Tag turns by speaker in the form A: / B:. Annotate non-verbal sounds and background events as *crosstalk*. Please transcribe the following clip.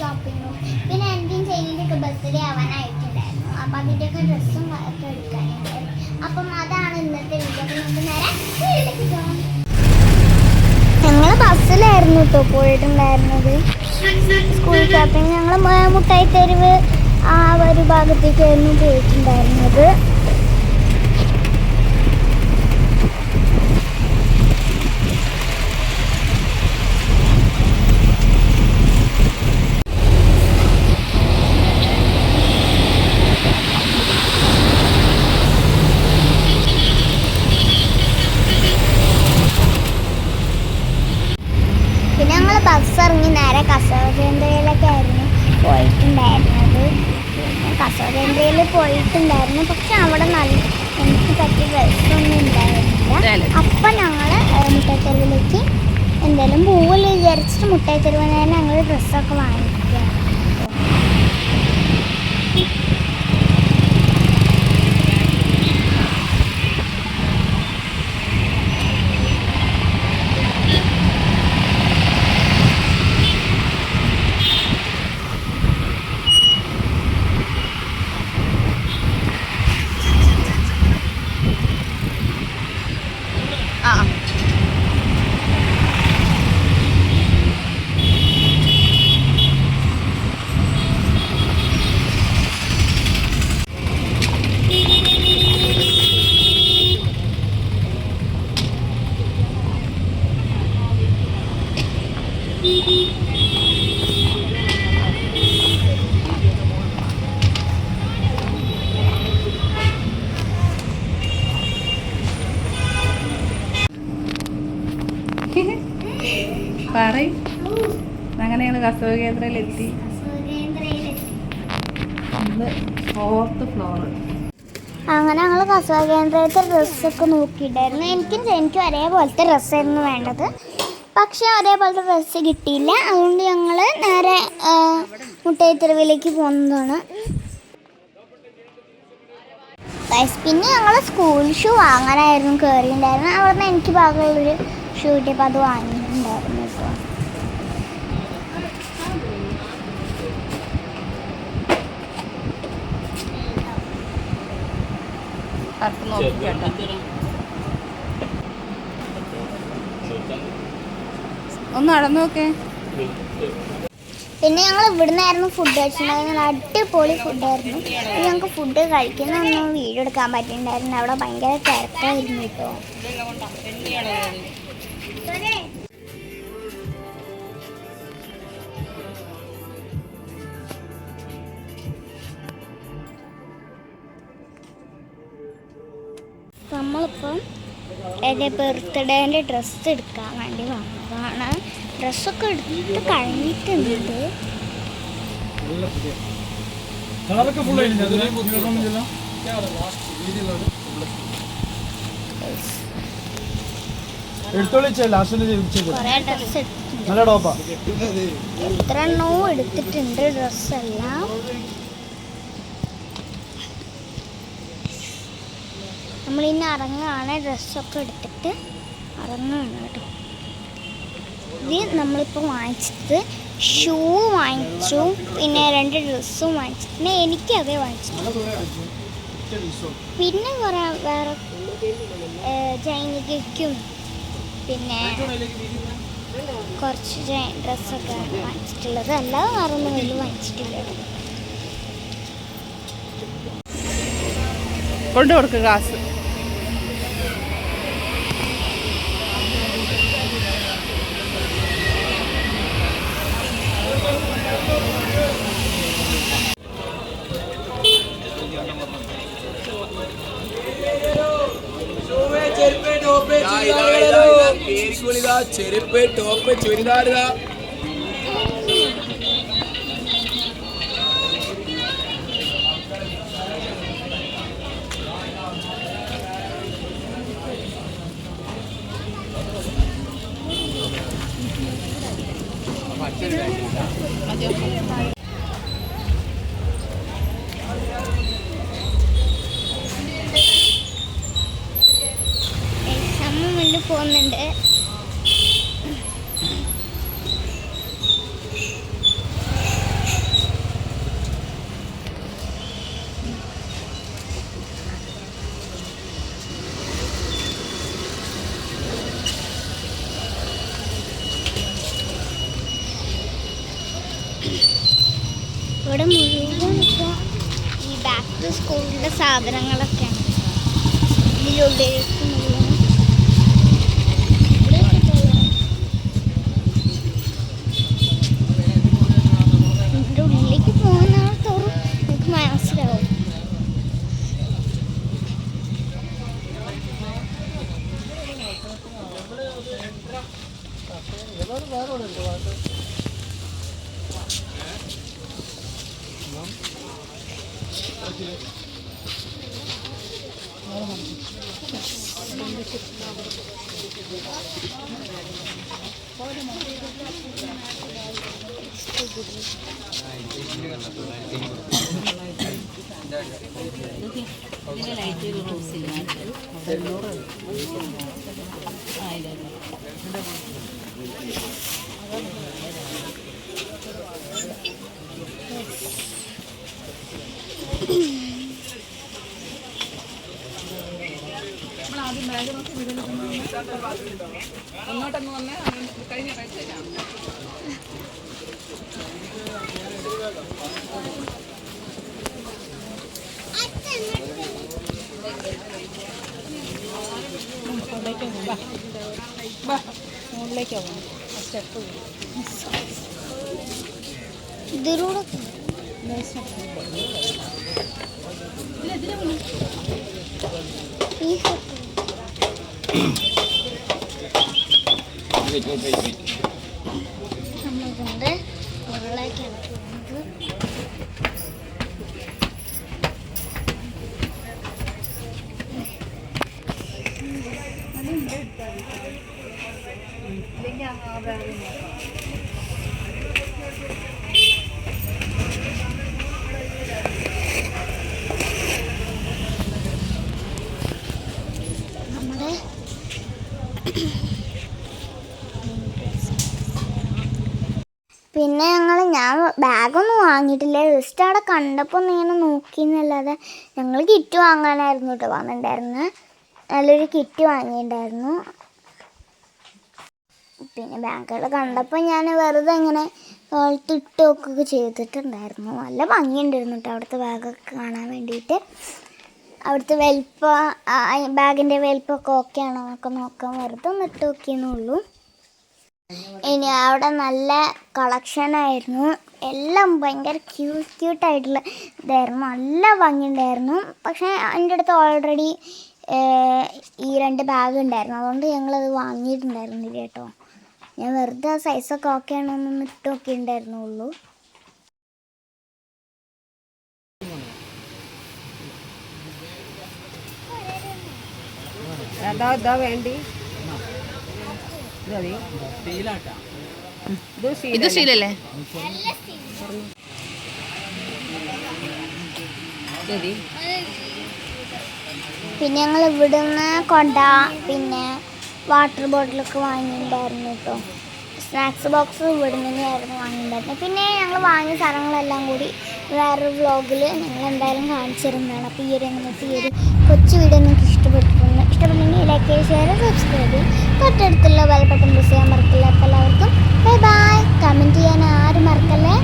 A: ഷോപ്പിങ്ങും പിന്നെ എന്റെയും ചെയിനിന്റെ ഒക്കെ ബർത്ത്ഡേ ആവാനായിട്ടുണ്ടായിരുന്നു. അപ്പം അതിന്റെയൊക്കെ ഡ്രസ്സും ഒക്കെ എടുക്കാനായിട്ട്. അപ്പം അതാണ് ഇന്നത്തെ വീഡിയോ നമുക്ക് നേരെ ഞങ്ങൾ ബസ്സിലായിരുന്നു കേട്ടോ പോയിട്ടുണ്ടായിരുന്നത്. സ്കൂൾ ഷോപ്പിംഗ് ഞങ്ങൾ മുട്ടായി തെരുവ് ആ ഒരു ഭാഗത്തേക്കായിരുന്നു പോയിട്ടുണ്ടായിരുന്നത് പിന്നെ ഞങ്ങൾ ബസ് ഇറങ്ങി നേരെ കസവകേന്ദ്രയിലൊക്കെ ആയിരുന്നു പോയിട്ടുണ്ടായിരുന്നത് കസവകേന്ദ്രയിൽ പോയിട്ടുണ്ടായിരുന്നു. പക്ഷെ അവിടെ നല്ല എനിക്ക് പറ്റിയ ഡ്രസ്സൊന്നും ഉണ്ടായിരുന്നില്ല. അപ്പം ഞങ്ങൾ മുട്ടത്തെരുവിലേക്ക് എന്തായാലും പോവില്ല വിചാരിച്ചിട്ട് മുട്ടത്തെരുവിൽ നിന്ന് ഞങ്ങൾ ഡ്രസ്സൊക്കെ വാങ്ങിക്കുകയാണ്
B: ആ *laughs* പറയും. അങ്ങനെ ഞങ്ങൾ കസവ കേന്ദ്രയിലെത്തി ഫോർത്ത് ഫ്ലോർ
A: അങ്ങനെ ഞങ്ങൾ കസവ കേന്ദ്രത്തെ ഡ്രസ്സൊക്കെ നോക്കിയിട്ടായിരുന്നു. എനിക്കും എനിക്കും ഒരേപോലത്തെ ഡ്രസ്സായിരുന്നു വേണ്ടത്. പക്ഷേ അതേപോലത്തെ ഡ്രസ്സ് കിട്ടിയില്ല. അതുകൊണ്ട് ഞങ്ങൾ നേരെ മുട്ടയത്തെരുവിലേക്ക് പോകുന്നതാണ്. Guys, പിന്നെ ഞങ്ങൾ സ്കൂൾ ഷൂ വാങ്ങാനായിരുന്നു കയറിയിട്ടുണ്ടായിരുന്നു അവിടെ നിന്ന് എനിക്ക് പാകമുള്ളൊരു ഷൂ കിട്ടിയപ്പോൾ അത് വാങ്ങിയിട്ടുണ്ടായിരുന്നു കേട്ടോ.
B: നോക്കി കേട്ടോ. ഒന്ന് നടന്നു നോക്കേ.
A: പിന്നെ ഞങ്ങൾ ഇവിടുന്നായിരുന്നു ഫുഡ് കഴിച്ചിട്ടുണ്ടായിരുന്നത്. നല്ല അടിപൊളി ഫുഡായിരുന്നു ഞങ്ങൾക്ക് ഫുഡ് കഴിക്കുന്നൊന്നും വീഡിയോ എടുക്കാൻ പറ്റിയിട്ടുണ്ടായിരുന്നു അവിടെ ഭയങ്കര തിരക്കായിരുന്നു കേട്ടോ. നമ്മളിപ്പം എന്റെ ബർത്ത്ഡേന്റെ ഡ്രസ്സ് എടുക്കാൻ വേണ്ടി വന്നതാണ് ഡ്രസ്സൊക്കെ എടുത്ത് കഴിഞ്ഞിട്ടുണ്ട്. ഡ്രസ്സ് എടുത്തിട്ടുണ്ട്.
C: ഡ്രസ് എല്ലാം
A: എത്ര എണ്ണവും എടുത്തിട്ടുണ്ട് ഡ്രസ്സെല്ലാം. നമ്മളിന്ന് ഇറങ്ങുകയാണ് ഡ്രസ്സൊക്കെ എടുത്തിട്ട്. ഇറങ്ങുകയാണ് കേട്ടോ. ഇത് നമ്മളിപ്പോൾ വാങ്ങിച്ചത് ഷൂ വാങ്ങിച്ചു. പിന്നെ രണ്ട് ഡ്രസ്സും വാങ്ങിച്ചു. പിന്നെ എനിക്ക് അതേ വാങ്ങിച്ചു പിന്നെ കുറേ വേറെ ചൈനിക്കും പിന്നെ കുറച്ച് ഡ്രസ്സൊക്കെ വാങ്ങിച്ചിട്ടുള്ളത്. അല്ലാതെ വേറെ ഒന്നും വലിയ വാങ്ങിച്ചിട്ടില്ല.
B: കൊണ്ടു കൊടുക്കുക ഗ്ലാസ്
D: ചെരുപ്പ് ടോപ്പ് ചുരിദാർ
A: സാധനങ്ങളൊക്കെയാണ്. ഇതിലുള്ളിലേക്ക് ഉള്ളിലേക്ക് പോകുന്ന തോറും നമുക്ക് മനസ്സിലാവും.
B: ഇതിന്റെ ലൈറ്റ് റോസ് അങ്ങോട്ടൊന്ന് വന്നേ കഴിഞ്ഞ കാഴ്ച മുകളിലേക്ക് പോകണം സ്റ്റെപ്പ്
A: ഇതിലൂടെ ഈ നമ്മളുണ്ട് ഉരുളക്കിഴങ്ങ് ഇല്ലെങ്കിൽ ആ നമ്മുടെ പിന്നെ ഞങ്ങൾ ഞാൻ ബാഗൊന്നും വാങ്ങിയിട്ടില്ല. ജസ്റ്റ് അവിടെ കണ്ടപ്പോൾ ഇങ്ങനെ നോക്കി എന്നല്ലാതെ ഞങ്ങൾ കിറ്റ് വാങ്ങാനായിരുന്നു കേട്ടോ വന്നിട്ടുണ്ടായിരുന്നു. നല്ലൊരു കിറ്റ് വാങ്ങിയിട്ടുണ്ടായിരുന്നു. പിന്നെ ബാഗുകൾ കണ്ടപ്പോൾ ഞാൻ വെറുതെ ഇങ്ങനെ ഇട്ട് നോക്കുകയൊക്കെ ചെയ്തിട്ടുണ്ടായിരുന്നു. നല്ല ഭംഗിയുണ്ടായിരുന്നു കേട്ടോ അവിടുത്തെ ബാഗൊക്കെ കാണാൻ വേണ്ടിയിട്ട്. അവിടുത്തെ വലിപ്പം ബാഗിന്റെ വലിപ്പമൊക്കെ ഓക്കെ ആണോ എന്നൊക്കെ നോക്കാൻ വെറുതെ ഒന്ന് ഇട്ട് നോക്കിയെന്നുള്ളൂ ഇനി അവിടെ നല്ല കളക്ഷൻ ആയിരുന്നു. എല്ലാം ഭയങ്കര ക്യൂട്ട് ക്യൂട്ട് ആയിട്ടുള്ള ഇതായിരുന്നു. നല്ല ഭംഗി ഉണ്ടായിരുന്നു പക്ഷേ എന്റെ അടുത്ത് ഓൾറെഡി ഈ രണ്ട് ബാഗ് ഉണ്ടായിരുന്നു. അതുകൊണ്ട് ഞങ്ങളത് വാങ്ങിയിട്ടുണ്ടായിരുന്നില്ല കേട്ടോ. ഞാൻ വെറുതെ സൈസൊക്കെ ഓക്കെ ആണോ എന്നൊന്ന് ഇട്ട് നോക്കിയിട്ടുണ്ടായിരുന്നുള്ളൂ
B: അതാ വേണ്ടി. ഇത് ശീലല്ലേ?
A: പിന്നെ ഞങ്ങൾ ഇവിടുന്ന് കൊണ്ട പിന്നെ വാട്ടർ ബോട്ടിലൊക്കെ വാങ്ങിയിട്ടുണ്ടായിരുന്നു കേട്ടോ സ്നാക്സ് ബോക്സ് ഇവിടുന്ന് തന്നെയായിരുന്നു വാങ്ങിയിട്ടുണ്ടായിരുന്നത് പിന്നെ ഞങ്ങൾ വാങ്ങിയ സാധനങ്ങളെല്ലാം കൂടി വേറൊരു വ്ളോഗിൽ ഞങ്ങൾ എന്തായാലും കാണിച്ചു തരുന്നതാണ് അപ്പോൾ ഈ ഒരു ഇന്നത്തെ ഈ ഒരു കൊച്ചു വീഡിയോ നിങ്ങൾക്ക് ഇഷ്ടപ്പെട്ടിട്ടുണ്ട് ഇഷ്ടപ്പെട്ടെങ്കിൽ ലൈക്ക് ഷെയർ സബ്സ്ക്രൈബ് ചെയ്യും തൊട്ടടുത്തുള്ള ബെൽബട്ടൺ മിസ് ചെയ്യാൻ മറക്കില്ല എല്ലാവർക്കും ബൈ ബൈ കമന്റ് ചെയ്യാൻ ആരും മറക്കല്ലേ?